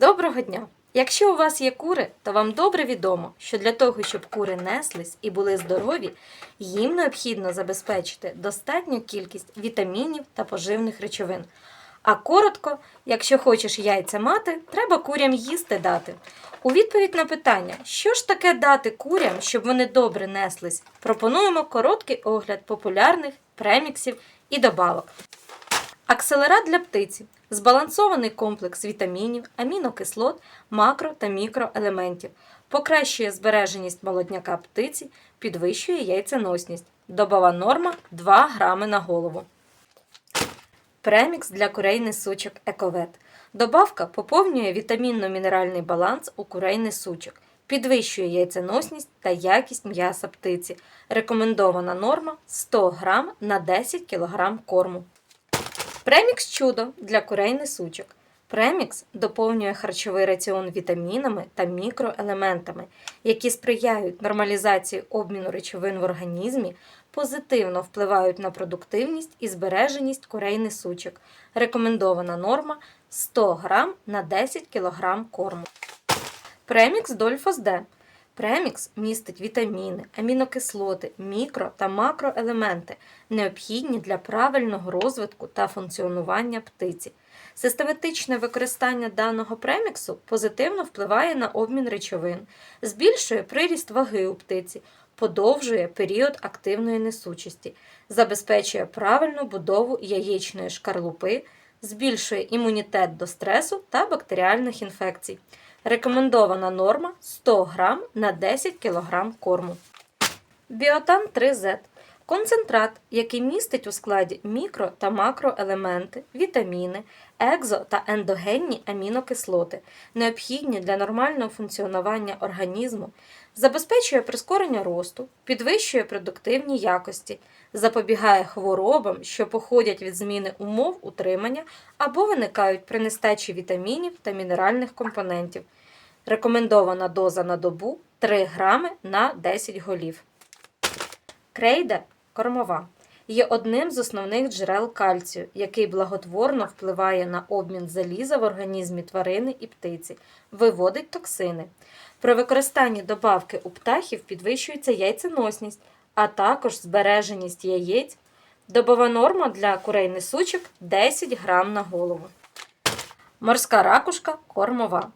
Доброго дня! Якщо у вас є кури, то вам добре відомо, що для того, щоб кури неслись і були здорові, їм необхідно забезпечити достатню кількість вітамінів та поживних речовин. А коротко, якщо хочеш яйця мати, треба курям їсти дати. У відповідь на питання, що ж таке дати курям, щоб вони добре неслись, пропонуємо короткий огляд популярних преміксів і добавок. Акселерат для птиці збалансований комплекс вітамінів, амінокислот, макро та мікроелементів, покращує збереженість молодняка птиці, підвищує яйценосність. Добова норма 2 грами на голову. Премікс для курей несучок Ековет. Добавка поповнює вітамінно-мінеральний баланс у курей несучок, підвищує яйценосність та якість м'яса птиці. Рекомендована норма 100 грам на 10 кг корму. Премікс чудо для курей несучок. Премікс доповнює харчовий раціон вітамінами та мікроелементами, які сприяють нормалізації обміну речовин в організмі, позитивно впливають на продуктивність і збереженість курей несучок. Рекомендована норма 100 грам на 10 кг корму. Премікс Дольфос Д. Премікс містить вітаміни, амінокислоти, мікро та макроелементи, необхідні для правильного розвитку та функціонування птиці. Систематичне використання даного преміксу позитивно впливає на обмін речовин, збільшує приріст ваги у птиці, подовжує період активної несучості, забезпечує правильну будову яєчної шкарлупи, збільшує імунітет до стресу та бактеріальних інфекцій. Рекомендована норма 100 грам на 10 кг корму. Біотан 3Z концентрат, який містить у складі мікро та макроелементи, вітаміни, екзо та ендогенні амінокислоти, необхідні для нормального функціонування організму, забезпечує прискорення росту, підвищує продуктивні якості, запобігає хворобам, що походять від зміни умов утримання або виникають при нестачі вітамінів та мінеральних компонентів. Рекомендована доза на добу 3 грами на 10 голів. Крейда кормова є одним з основних джерел кальцію, який благотворно впливає на обмін заліза в організмі тварини і птиці, виводить токсини. При використанні добавки у птахів підвищується яйценосність, а також збереженість яєць. Добова норма для курей несучок 10 грам на голову. Морська ракушка кормова.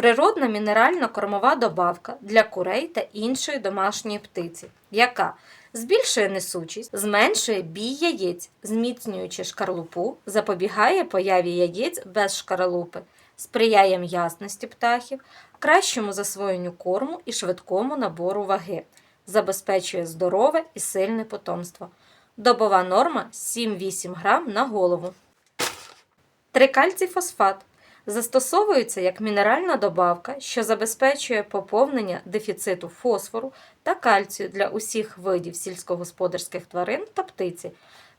Природна мінеральна кормова добавка для курей та іншої домашньої птиці, яка збільшує несучість, зменшує бій яєць, зміцнюючи шкарлупу, запобігає появі яєць без шкаралупи, сприяє м'ясності птахів, кращому засвоєнню корму і швидкому набору ваги, забезпечує здорове і сильне потомство. Добова норма 7-8 грам на голову. Трикальцій-фосфат застосовується як мінеральна добавка, що забезпечує поповнення дефіциту фосфору та кальцію для усіх видів сільськогосподарських тварин та птиці.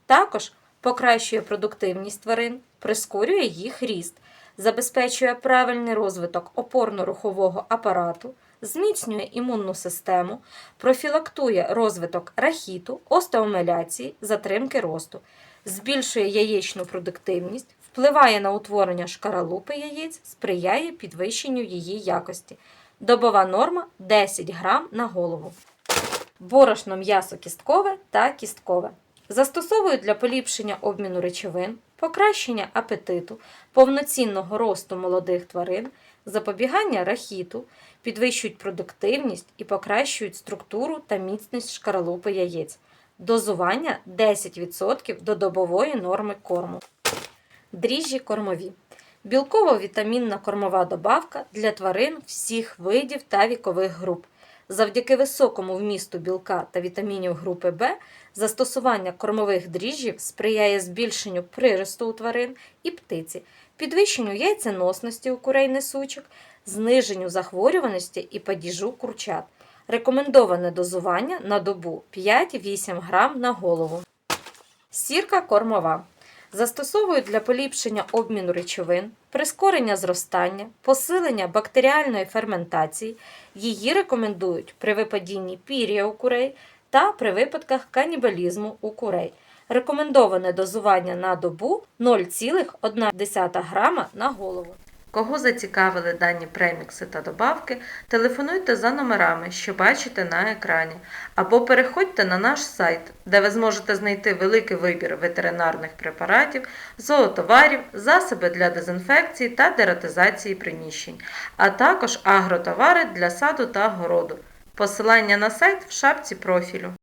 Також покращує продуктивність тварин, прискорює їх ріст, забезпечує правильний розвиток опорно-рухового апарату, зміцнює імунну систему, профілактує розвиток рахіту, остеомеляції, затримки росту, збільшує яєчну продуктивність, впливає на утворення шкаралупи яєць, сприяє підвищенню її якості. Добова норма 10 грам на голову. Борошно м'ясо кісткове та кісткове. Застосовують для поліпшення обміну речовин, покращення апетиту, повноцінного росту молодих тварин, запобігання рахіту, підвищують продуктивність і покращують структуру та міцність шкаралупи яєць. Дозування 10% до добової норми корму. Дріжджі кормові. Білково-вітамінна кормова добавка для тварин всіх видів та вікових груп. Завдяки високому вмісту білка та вітамінів групи В застосування кормових дріжджів сприяє збільшенню приросту у тварин і птиці, підвищенню яйценосності у курей несучок, зниженню захворюваності і падіжу курчат. Рекомендоване дозування на добу 5-8 грам на голову. Сірка кормова. Застосовують для поліпшення обміну речовин, прискорення зростання, посилення бактеріальної ферментації. Її рекомендують при випадінні пір'я у курей та при випадках канібалізму у курей. Рекомендоване дозування на добу 0,1 грама на голову. Кого зацікавили дані премікси та добавки, телефонуйте за номерами, що бачите на екрані, або переходьте на наш сайт, де ви зможете знайти великий вибір ветеринарних препаратів, зоотоварів, засоби для дезінфекції та дератизації приміщень, а також агротовари для саду та городу. Посилання на сайт в шапці профілю.